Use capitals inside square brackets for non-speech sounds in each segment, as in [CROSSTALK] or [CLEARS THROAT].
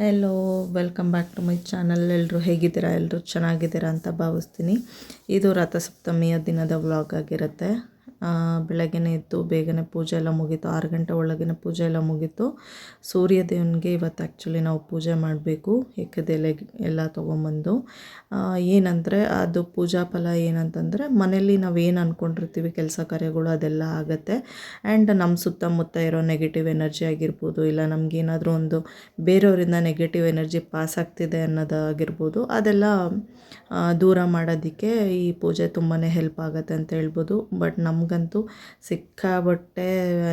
Hello welcome back to my channel ಎಲ್ಲರೂ ಹೇಗಿದ್ದೀರಾ? ಎಲ್ಲರೂ ಚೆನ್ನಾಗಿದ್ದೀರಾ ಅಂತ ಭಾವಿಸ್ತೀನಿ. ಇದು ರಥಸಪ್ತಮಿಯ ದಿನದ ವ್ಲಾಗ್ ಆಗಿರುತ್ತೆ. ಬೆಳಗ್ಗೆನೇ ಎದ್ದು ಬೇಗನೆ ಪೂಜೆ ಎಲ್ಲ ಮುಗೀತು. ಆರು ಗಂಟೆ ಒಳಗೇನೆ ಪೂಜೆ ಎಲ್ಲ ಮುಗೀತು. ಸೂರ್ಯ ದೇವನಿಗೆ ಇವತ್ತು ಆ್ಯಕ್ಚುಲಿ ನಾವು ಪೂಜೆ ಮಾಡಬೇಕು. ಎಕ್ಕದೆಲೆ ಎಲ್ಲ ತೊಗೊಂಬಂದು. ಏನಂದರೆ ಅದು ಪೂಜಾ ಫಲ ಏನಂತಂದರೆ ಮನೇಲಿ ನಾವು ಏನು ಅಂದ್ಕೊಂಡಿರ್ತೀವಿ ಕೆಲಸ ಕಾರ್ಯಗಳು ಅದೆಲ್ಲ ಆಗುತ್ತೆ. ಆ್ಯಂಡ್ ನಮ್ಮ ಸುತ್ತಮುತ್ತ ಇರೋ ನೆಗೆಟಿವ್ ಎನರ್ಜಿ ಆಗಿರ್ಬೋದು, ಇಲ್ಲ ನಮಗೇನಾದರೂ ಒಂದು ಬೇರೆಯವರಿಂದ ನೆಗೆಟಿವ್ ಎನರ್ಜಿ ಪಾಸ್ ಆಗ್ತಿದೆ ಅನ್ನೋದಾಗಿರ್ಬೋದು ಅದೆಲ್ಲ ದೂರ ಮಾಡೋದಕ್ಕೆ ಈ ಪೂಜೆ ತುಂಬಾ ಹೆಲ್ಪ್ ಆಗುತ್ತೆ ಅಂತ ಹೇಳ್ಬೋದು. ಬಟ್ ನಮಗಂತೂ ಸಿಕ್ಕಾಬಟ್ಟೆ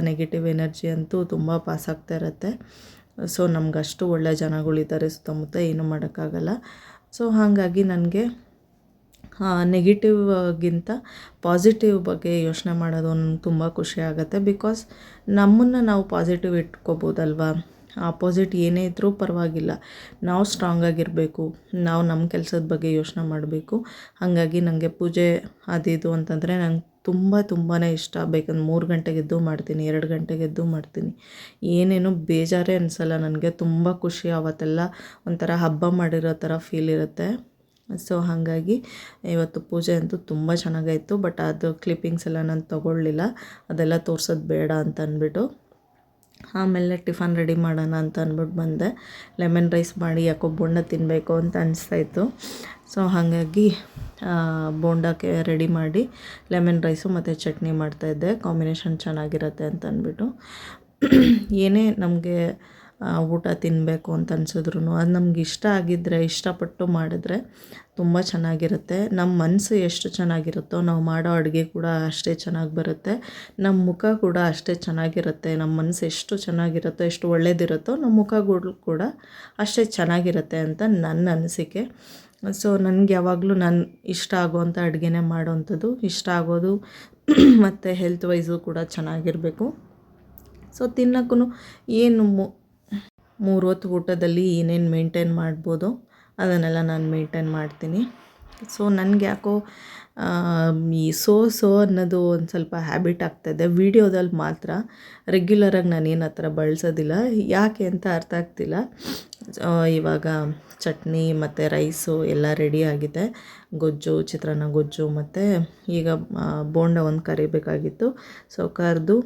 ನೆಗೆಟಿವ್ ಎನರ್ಜಿ ಅಂತೂ ತುಂಬ ಪಾಸ್ ಆಗ್ತಾ ಇರುತ್ತೆ. ಸೊ ನಮಗಷ್ಟು ಒಳ್ಳೆ ಜನಗಳಿದ್ದಾರೆ ಸುತ್ತಮುತ್ತ, ಏನೂ ಮಾಡೋಕ್ಕಾಗಲ್ಲ. ಸೊ ಹಾಗಾಗಿ ನನಗೆ ನೆಗೆಟಿವ್ಗಿಂತ ಪಾಸಿಟಿವ್ ಬಗ್ಗೆ ಯೋಚನೆ ಮಾಡೋದು ನನಗೆ ತುಂಬ ಖುಷಿ ಆಗುತ್ತೆ. ಬಿಕಾಸ್ ನಮ್ಮನ್ನು ನಾವು ಪಾಸಿಟಿವ್ ಇಟ್ಕೋಬೋದಲ್ವಾ? ಆಪೋಸಿಟ್ ಏನೇ ಇದ್ದರೂ ಪರವಾಗಿಲ್ಲ. ನಾವು ಸ್ಟ್ರಾಂಗ್ ಆಗಿರಬೇಕು. ನಾವು ನಮ್ಮ ಕೆಲಸದ ಬಗ್ಗೆ ಯೋಚನೆ ಮಾಡಬೇಕು. ಹಾಗಾಗಿ ನನಗೆ ಪೂಜೆ, ಅದು ಇದು ಅಂತಂದರೆ ನಂಗೆ ತುಂಬ ತುಂಬಾ ಇಷ್ಟ. ಬೇಕಂದ್ರೆ ಮೂರು ಗಂಟೆಗೆದ್ದು ಮಾಡ್ತೀನಿ, ಎರಡು ಗಂಟೆಗೆದ್ದು ಮಾಡ್ತೀನಿ. ಏನೇನು ಬೇಜಾರೇ ಅನಿಸಲ್ಲ ನನಗೆ. ತುಂಬ ಖುಷಿ ಆವತ್ತೆಲ್ಲ ಒಂಥರ ಹಬ್ಬ ಮಾಡಿರೋ ಥರ ಫೀಲ್ ಇರುತ್ತೆ. ಸೊ ಹಾಗಾಗಿ ಇವತ್ತು ಪೂಜೆ ಅಂತೂ ತುಂಬ ಚೆನ್ನಾಗಾಯಿತು. ಬಟ್ ಅದು ಕ್ಲಿಪ್ಪಿಂಗ್ಸ್ ಎಲ್ಲ ನಾನು ತೊಗೊಳ್ಳಿಲ್ಲ. ಅದೆಲ್ಲ ತೋರ್ಸೋದು ಬೇಡ ಅಂತ ಅಂದ್ಬಿಟ್ಟು. ಆಮೇಲೆ ಟಿಫನ್ ರೆಡಿ ಮಾಡೋಣ ಅಂತ ಅಂದ್ಬಿಟ್ಟು ಬಂದೆ. ಲೆಮನ್ ರೈಸ್ ಮಾಡಿ ಯಾಕೋ ಬೋಂಡ ತಿನ್ನಬೇಕು ಅಂತ ಅನಿಸ್ತಾಯಿತ್ತು. ಸೊ ಹಾಗಾಗಿ ಬೋಂಡಕ್ಕೆ ರೆಡಿ ಮಾಡಿ ಲೆಮನ್ ರೈಸು ಮತ್ತು ಚಟ್ನಿ ಮಾಡ್ತಾಯಿದ್ದೆ. ಕಾಂಬಿನೇಷನ್ ಚೆನ್ನಾಗಿರುತ್ತೆ ಅಂತ ಅಂದ್ಬಿಟ್ಟು. ಏನೇ ನಮಗೆ ಊಟ ತಿನ್ನಬೇಕು ಅಂತ ಅನ್ಸಿದ್ರು ಅದು ನಮ್ಗೆ ಇಷ್ಟ ಆಗಿದ್ದರೆ ಇಷ್ಟಪಟ್ಟು ಮಾಡಿದ್ರೆ ತುಂಬ ಚೆನ್ನಾಗಿರುತ್ತೆ. ನಮ್ಮ ಮನಸ್ಸು ಎಷ್ಟು ಚೆನ್ನಾಗಿರುತ್ತೋ ನಾವು ಮಾಡೋ ಅಡುಗೆ ಕೂಡ ಅಷ್ಟೇ ಚೆನ್ನಾಗಿ ಬರುತ್ತೆ. ನಮ್ಮ ಮುಖ ಕೂಡ ಅಷ್ಟೇ ಚೆನ್ನಾಗಿರುತ್ತೆ. ನಮ್ಮ ಮನಸ್ಸು ಎಷ್ಟು ಚೆನ್ನಾಗಿರುತ್ತೋ, ಎಷ್ಟು ಒಳ್ಳೇದಿರುತ್ತೋ ನಮ್ಮ ಮುಖಗಳು ಕೂಡ ಅಷ್ಟೇ ಚೆನ್ನಾಗಿರುತ್ತೆ ಅಂತ ನನ್ನ ಅನಿಸಿಕೆ. ಸೊ, ನನಗೆ ಯಾವಾಗಲೂ ನಾನು ಇಷ್ಟ ಆಗೋವಂಥ ಅಡುಗೆನೇ ಮಾಡೋವಂಥದ್ದು ಇಷ್ಟ ಆಗೋದು ಮತ್ತು ಹೆಲ್ತ್ ವೈಸು ಕೂಡ ಚೆನ್ನಾಗಿರಬೇಕು. ಸೊ ತಿನ್ನೋಕ್ಕೂ ಏನು ಮೂರು ಹೊತ್ತು ಊಟದಲ್ಲಿ ಏನೇನು ಮೇಂಟೈನ್ ಮಾಡ್ಬೋದು? ಅದನ್ನೆಲ್ಲ ನಾನು ಮೇಂಟೈನ್ ಮಾಡ್ತೀನಿ. ಸೊ ನನಗೆ ಯಾಕೋ ಈ ಸೋ ಸೋ ಅನ್ನೋದು ಒಂದು ಸ್ವಲ್ಪ ಹ್ಯಾಬಿಟ್ ಆಗ್ತಾಯಿದೆ ವೀಡಿಯೋದಲ್ಲಿ ಮಾತ್ರ ರೆಗ್ಯುಲರಾಗಿ ನಾನೇನು ಆ ಥರ ಬಳಸೋದಿಲ್ಲ. ಯಾಕೆ ಅಂತ ಅರ್ಥ ಆಗ್ತಿಲ್ಲ. ಇವಾಗ ಚಟ್ನಿ ಮತ್ತು ರೈಸು ಎಲ್ಲ ರೆಡಿ ಆಗಿದೆ. ಗೊಜ್ಜು, ಚಿತ್ರಾನ್ನ ಗೊಜ್ಜು ಮತ್ತು ಈಗ ಬೋಂಡ ಒಂದು ಕರಿಬೇಕಾಗಿತ್ತು ಸೊ ಕರೆದು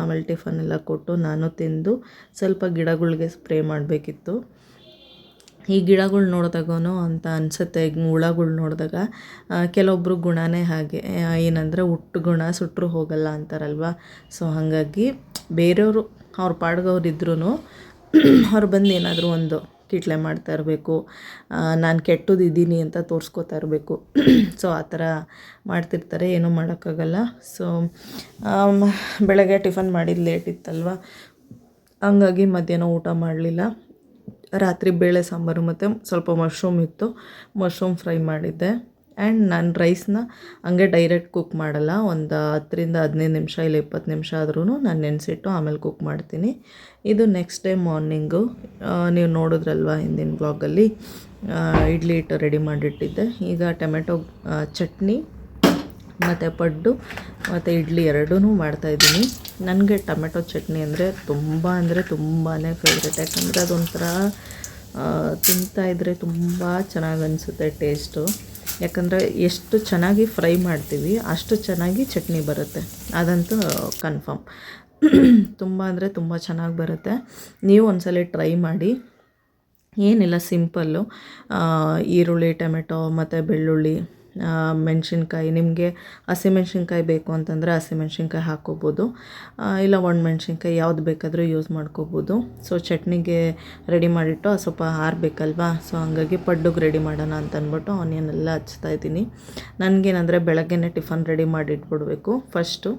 ಆಮೇಲೆ ಟಿಫನ್ ಎಲ್ಲ ಕೊಟ್ಟು ನಾನು ತಿಂದು ಸ್ವಲ್ಪ ಗಿಡಗಳಿಗೆ ಸ್ಪ್ರೇ ಮಾಡಬೇಕಿತ್ತು. ಈ ಗಿಡಗಳು ನೋಡಿದಾಗೂ ಅಂತ ಅನಿಸುತ್ತೆ ಹುಳಗಳು ನೋಡಿದಾಗ. ಕೆಲವೊಬ್ಬರು ಗುಣನೇ ಹಾಗೆ. ಏನಂದರೆ ಹುಟ್ಟು ಗುಣ ಸುಟ್ಟರು ಹೋಗಲ್ಲ ಅಂತಾರಲ್ವ? ಸೊ ಹಾಗಾಗಿ ಬೇರೆಯವರು, ಅವ್ರ ಪಾಡ್ಗವ್ರು ಇದ್ರೂ [CLEARS THROAT] ಅವ್ರು ಬಂದು ಏನಾದರೂ ಒಂದು ಕಿಟ್ಲೆ ಮಾಡ್ತಾ ಇರಬೇಕು. ನಾನು ಕೆಟ್ಟದಿದ್ದೀನಿ ಅಂತ ತೋರಿಸ್ಕೋತಾ ಇರಬೇಕು. ಸೊ [CLEARS THROAT] ಆ ಥರ ಮಾಡ್ತಿರ್ತಾರೆ, ಏನೂ ಮಾಡೋಕ್ಕಾಗಲ್ಲ. ಸೊ ಬೆಳಗ್ಗೆ ಟಿಫನ್ ಮಾಡಿದ್ದು ಲೇಟ್ ಇತ್ತಲ್ವ? ಹಂಗಾಗಿ ಮಧ್ಯಾಹ್ನ ಊಟ ಮಾಡಲಿಲ್ಲ. ರಾತ್ರಿ ಬೇಳೆ ಸಾಂಬಾರು ಮತ್ತು ಸ್ವಲ್ಪ ಮಶ್ರೂಮ್ ಇತ್ತು. ಮಶ್ರೂಮ್ ಫ್ರೈ ಮಾಡಿದ್ದೆ. ಆ್ಯಂಡ್ ನಾನು ರೈಸ್ನ ಹಂಗೆ ಡೈರೆಕ್ಟ್ ಕುಕ್ ಮಾಡಲ್ಲ. ಒಂದು ಹತ್ತರಿಂದ ಹದಿನೈದು ನಿಮಿಷ ಇಲ್ಲ ಇಪ್ಪತ್ತು ನಿಮಿಷ ಆದ್ರೂ ನಾನು ನೆನೆಸಿಟ್ಟು ಆಮೇಲೆ ಕುಕ್ ಮಾಡ್ತೀನಿ. ಇದು ನೆಕ್ಸ್ಟ್ ಡೇ ಮಾರ್ನಿಂಗು ನೀವು ನೋಡಿದ್ರಲ್ವ ಹಿಂದಿನ ಬ್ಲಾಗಲ್ಲಿ ಇಡ್ಲಿ ಹಿಟ್ಟು ರೆಡಿ ಮಾಡಿಟ್ಟಿದ್ದೆ. ಈಗ ಟೊಮೆಟೊ ಚಟ್ನಿ ಮತ್ತು ಪಡ್ಡು, ಮತ್ತು ಇಡ್ಲಿ ಎರಡೂ ಮಾಡ್ತಾಯಿದ್ದೀನಿ ನನಗೆ ಟೊಮೆಟೊ ಚಟ್ನಿ ಅಂದರೆ ತುಂಬ ಅಂದರೆ ತುಂಬಾ ಫೇವ್ರೆಟ್ ಯಾಕಂದರೆ ಅದೊಂಥರ ತಿಂತಾಯಿದ್ರೆ ತುಂಬ ಚೆನ್ನಾಗಿ ಅನಿಸುತ್ತೆ ಟೇಸ್ಟು ಯಾಕಂದರೆ ಎಷ್ಟು ಚೆನ್ನಾಗಿ ಫ್ರೈ ಮಾಡ್ತೀವಿ, ಅಷ್ಟು ಚೆನ್ನಾಗಿ ಚಟ್ನಿ ಬರುತ್ತೆ. ಅದಂತೂ ಕನ್ಫರ್ಮ್ [CLEARS THROAT] ತುಂಬ ಅಂದರೆ ತುಂಬ ಚೆನ್ನಾಗಿ ಬರುತ್ತೆ. ನೀವು ಒಂದ್ಸಲ ಟ್ರೈ ಮಾಡಿ. ಏನಿಲ್ಲ ಸಿಂಪಲ್ಲು ಈರುಳ್ಳಿ, ಟೊಮೆಟೊ, ಮತ್ತು ಬೆಳ್ಳುಳ್ಳಿ ಮೆಣಸಿನ್ಕಾಯಿ, ನಿಮಗೆ ಹಸಿಮೆಣ್ಸಿನ್ಕಾಯಿ ಬೇಕು ಅಂತಂದರೆ ಹಸಿಮೆಣ್ಸಿನ್ಕಾಯಿ ಹಾಕ್ಕೋಬೋದು. ಇಲ್ಲ ಒಣಮೆಣ್ಸಿನ್ಕಾಯಿ ಯಾವ್ದು ಬೇಕಾದರೂ ಯೂಸ್ ಮಾಡ್ಕೋಬೋದು. ಸೊ ಚಟ್ನಿಗೆ ರೆಡಿ ಮಾಡಿಟ್ಟು ಸ್ವಲ್ಪ ಆರಬೇಕಲ್ವಾ ಸೊ ಹಂಗಾಗಿ ಪಡ್ಡುಗೆ ರೆಡಿ ಮಾಡೋಣ ಅಂತ ಅಂದ್ಬಿಟ್ಟು ಆನಿಯನ್ ಎಲ್ಲ ಹಚ್ತಾ ಇದ್ದೀನಿ. ನನಗೇನಂದರೆ ಬೆಳಗ್ಗೆನೇ ಟಿಫನ್ ರೆಡಿ ಮಾಡಿ ಇಟ್ಬಿಡಬೇಕು ಫಸ್ಟು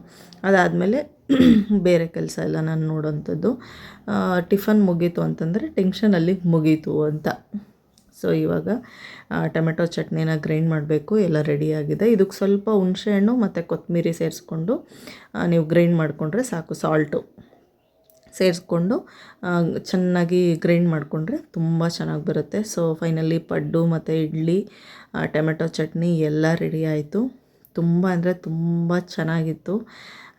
ಅದಾದಮೇಲೆ [CLEARS THROAT] ಬೇರೆ ಕೆಲಸ ಎಲ್ಲ ನಾನು ನೋಡೋವಂಥದ್ದು ಟಿಫನ್ ಮುಗೀತು ಅಂತಂದರೆ ಟೆನ್ಷನ್ ಅಲ್ಲಿ ಮುಗೀತು ಅಂತ. ಸೊ ಇವಾಗ ಟೊಮೆಟೊ ಚಟ್ನಿನ ಗ್ರೈಂಡ್ ಮಾಡಬೇಕು, ಎಲ್ಲ ರೆಡಿಯಾಗಿದೆ ಇದಕ್ಕೆ ಸ್ವಲ್ಪ ಹುಣಸೆಹಣ್ಣು ಮತ್ತು ಕೊತ್ತಂಬರಿ ಸೇರಿಸ್ಕೊಂಡು ನೀವು ಗ್ರೈಂಡ್ ಮಾಡಿಕೊಂಡ್ರೆ ಸಾಕು ಸಾಲ್ಟು ಸೇರಿಸ್ಕೊಂಡು ಚೆನ್ನಾಗಿ ಗ್ರೈಂಡ್ ಮಾಡಿಕೊಂಡ್ರೆ ತುಂಬ ಚೆನ್ನಾಗಿ ಬರುತ್ತೆ. ಸೊ ಫೈನಲಿ ಪಡ್ಡು ಮತ್ತು ಇಡ್ಲಿ ಟೊಮೆಟೊ ಚಟ್ನಿ ಎಲ್ಲ ರೆಡಿ ಆಯಿತು. ತುಂಬ ಅಂದರೆ ತುಂಬ ಚೆನ್ನಾಗಿತ್ತು.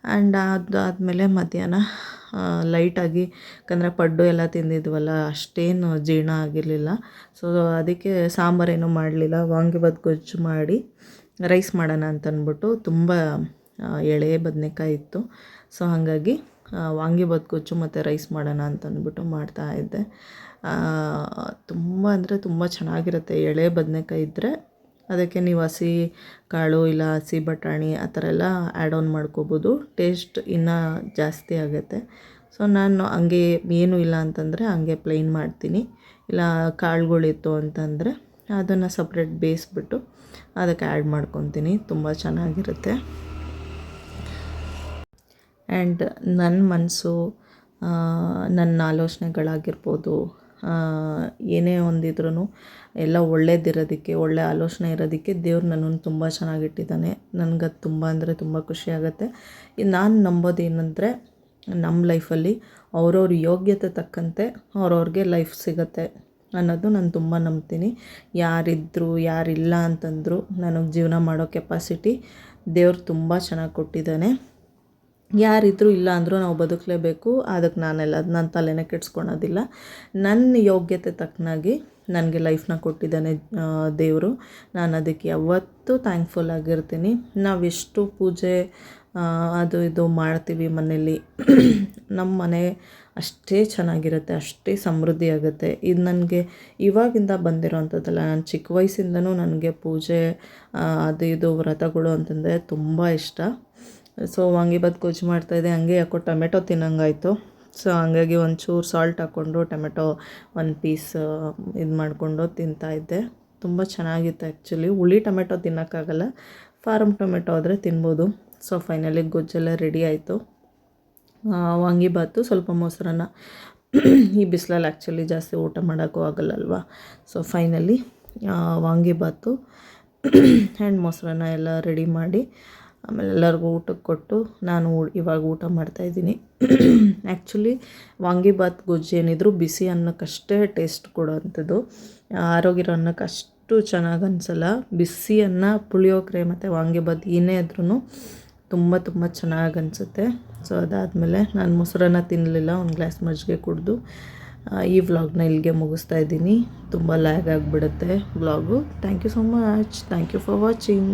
ಆ್ಯಂಡ್ ಅದಾದಮೇಲೆ ಮಧ್ಯಾಹ್ನ ಲೈಟಾಗಿ ಯಾಕಂದರೆ ಪಡ್ಡು ಎಲ್ಲ ತಿಂದಿದ್ವಲ್ಲ, ಅಷ್ಟೇನು ಜೀರ್ಣ ಆಗಿರಲಿಲ್ಲ. ಸೊ ಅದಕ್ಕೆ ಸಾಂಬಾರೇನು ಮಾಡಲಿಲ್ಲ. ವಾಂಗಿಬಾತ್ ಗೊಜ್ಜು ಮಾಡಿ ರೈಸ್ ಮಾಡೋಣ ಅಂತ ಅಂದ್ಬಿಟ್ಟು ತುಂಬ ಎಳೆ ಬದನೆಕಾಯಿ ಇತ್ತು. ಸೊ ಹಾಗಾಗಿ ವಾಂಗಿಬಾತ್ ಗೊಜ್ಜು ಮತ್ತು ರೈಸ್ ಮಾಡೋಣ ಅಂತ ಅಂದ್ಬಿಟ್ಟು ಮಾಡ್ತಾ ಇದ್ದೆ. ತುಂಬ ಅಂದರೆ ತುಂಬ ಚೆನ್ನಾಗಿರುತ್ತೆ. ಎಳೆ ಬದನೆಕಾಯಿ ಇದ್ದರೆ ಅದಕ್ಕೆ ನೀವು ಹಸಿ, ಕಾಳು ಇಲ್ಲ ಹಸಿ ಬಟಾಣಿ ಆ ಥರ ಎಲ್ಲ ಆ್ಯಡ್ ಆನ್ ಮಾಡ್ಕೋಬೋದು. ಟೇಸ್ಟ್ ಇನ್ನೂ ಜಾಸ್ತಿ ಆಗುತ್ತೆ. ಸೊ ನಾನು ಹಂಗೆ ಏನೂ ಇಲ್ಲ ಅಂತಂದರೆ ಹಂಗೆ ಪ್ಲೈನ್ ಮಾಡ್ತೀನಿ. ಇಲ್ಲ ಕಾಳುಗಳಿತ್ತು ಅಂತಂದರೆ ಅದನ್ನು ಸಪ್ರೇಟ್ ಬೇಯಿಸ್ಬಿಟ್ಟು ಅದಕ್ಕೆ ಆ್ಯಡ್ ಮಾಡ್ಕೊತೀನಿ. ತುಂಬ ಚೆನ್ನಾಗಿರುತ್ತೆ. ಆ್ಯಂಡ್ ನನ್ನ ಮನಸ್ಸು ನನ್ನ ಆಲೋಚನೆಗಳಾಗಿರ್ಬೋದು ಏನೇ ಒಂದಿದ್ರೂ ಎಲ್ಲ ಒಳ್ಳೇದಿರೋದಕ್ಕೆ, ಒಳ್ಳೆ ಆಲೋಚನೆ ಇರೋದಕ್ಕೆ ದೇವ್ರು ನನ್ನನ್ನು ತುಂಬ ಚೆನ್ನಾಗಿಟ್ಟಿದ್ದಾನೆ. ನನಗದು ತುಂಬ ಅಂದರೆ ತುಂಬ ಖುಷಿ ಆಗುತ್ತೆ. ನಾನು ನಂಬೋದು ಏನಂದರೆ ನಮ್ಮ ಲೈಫಲ್ಲಿ ಅವ್ರವ್ರ ಯೋಗ್ಯತೆ ತಕ್ಕಂತೆ ಅವ್ರವ್ರಿಗೆ ಲೈಫ್ ಸಿಗತ್ತೆ ಅನ್ನೋದು ನಾನು ತುಂಬ ನಂಬ್ತೀನಿ. ಯಾರಿದ್ದರು ಯಾರಿಲ್ಲ ಅಂತಂದರು ನನಗೆ ಜೀವನ ಮಾಡೋ ಕೆಪಾಸಿಟಿ ದೇವ್ರು ತುಂಬ ಚೆನ್ನಾಗಿ ಕೊಟ್ಟಿದ್ದಾನೆ. ಯಾರಿದ್ರೂ ಇಲ್ಲ ಅಂದರೂ ನಾವು ಬದುಕಲೇಬೇಕು. ಅದಕ್ಕೆ ನಾನೆಲ್ಲ ನನ್ನ ತಲೆನೇ ಕೆಡ್ಸ್ಕೊಳೋದಿಲ್ಲ. ನನ್ನ ಯೋಗ್ಯತೆ ತಕ್ಕನಾಗಿ ನನಗೆ ಲೈಫ್ನ ಕೊಟ್ಟಿದ್ದಾನೆ ದೇವರು. ನಾನು ಅದಕ್ಕೆ ಯಾವತ್ತೂ ಥ್ಯಾಂಕ್ಫುಲ್ ಆಗಿರ್ತೀನಿ. ನಾವೆಷ್ಟು ಪೂಜೆ ಅದು ಇದು ಮಾಡ್ತೀವಿ ಮನೇಲಿ [CLEARS THROAT] ನಮ್ಮ ಮನೆ ಅಷ್ಟೇ ಚೆನ್ನಾಗಿರುತ್ತೆ, ಅಷ್ಟೇ ಸಮೃದ್ಧಿ ಆಗುತ್ತೆ. ಇದು ನನಗೆ ಇವಾಗಿಂದ ಬಂದಿರೋವಂಥದ್ದಲ್ಲ ನಾನು ಚಿಕ್ಕ ವಯಸ್ಸಿಂದನೂ ನನಗೆ ಪೂಜೆ ಅದು ಇದು ವ್ರತಗಳು ಅಂತಂದರೆ ತುಂಬ ಇಷ್ಟ. ಸೊ ವಾಂಗಿಬಾತ್ ಗೊಜ್ಜು ಮಾಡ್ತಾಯಿದ್ದೆ ಹಂಗೆ ಯಾಕೋ ಟೊಮೆಟೊ ತಿನ್ನಂಗಾಯಿತು. ಸೊ ಹಂಗಾಗಿ ಒಂಚೂರು ಸಾಲ್ಟ್ ಹಾಕ್ಕೊಂಡು ಟೊಮೆಟೊ ಒಂದು ಪೀಸ್ ಇದು ಮಾಡಿಕೊಂಡು ತಿಂತಾಯಿದ್ದೆ ತುಂಬ ಚೆನ್ನಾಗಿತ್ತು ಆ್ಯಕ್ಚುಲಿ ಹುಳಿ ಟೊಮೆಟೊ ತಿನ್ನೋಕ್ಕಾಗಲ್ಲ. ಫಾರಮ್ ಟೊಮೆಟೊ ಆದರೆ ತಿನ್ಬೋದು. ಸೊ ಫೈನಲಿ ಗೊಜ್ಜೆಲ್ಲ ರೆಡಿ ಆಯಿತು. ವಾಂಗಿಬಾತು ಸ್ವಲ್ಪ ಮೊಸರನ್ನ [CLEARS THROAT] ಈ ಬಿಸಿಲಲ್ಲಿ ಆ್ಯಕ್ಚುಲಿ ಜಾಸ್ತಿ ಊಟ ಮಾಡೋಕ್ಕೂ ಆಗಲ್ಲಲ್ವಾ? ಸೊ ಫೈನಲಿ ವಾಂಗಿಬಾತು ಆ್ಯಂಡ್ ಮೊಸರನ್ನ ಎಲ್ಲ ರೆಡಿ ಮಾಡಿ ಆಮೇಲೆ ಎಲ್ಲರಿಗೂ ಊಟಕ್ಕೆ ಕೊಟ್ಟು ನಾನು ಇವಾಗ ಊಟ ಮಾಡ್ತಾಯಿದ್ದೀನಿ ಆ್ಯಕ್ಚುಲಿ ವಾಂಗಿಬಾತ್ ಗೊಜ್ಜು ಏನಿದ್ರು ಬಿಸಿ ಅನ್ನಕ್ಕಷ್ಟೇ ಟೇಸ್ಟ್ ಕೊಡೋವಂಥದ್ದು ಆರೋಗ್ಯರೋ ಅನ್ನಕ್ಕೆ ಅಷ್ಟು ಚೆನ್ನಾಗಿ ಅನಿಸಲ್ಲ. ಬಿಸಿ ಅನ್ನ, ಪುಳಿಯೋಗರೆ ಮತ್ತು ವಾಂಗಿಬಾತ್ ಏನೇ ಆದ್ರೂ ತುಂಬ ತುಂಬ ಚೆನ್ನಾಗಿ ಅನಿಸುತ್ತೆ. ಸೊ ಅದಾದಮೇಲೆ ನಾನು ಮೊಸರನ್ನ ತಿನ್ನಲಿಲ್ಲ ಒಂದು ಗ್ಲಾಸ್ ಮಜ್ಜಿಗೆ ಕುಡಿದು. ಈ ವ್ಲಾಗ್ನ ಇಲ್ಲಿಗೆ ಮುಗಿಸ್ತಾ ಇದ್ದೀನಿ. ತುಂಬ ಲ್ಯಾಗ್ ಆಗಿಬಿಡುತ್ತೆ vlog thank you so much thank you for watching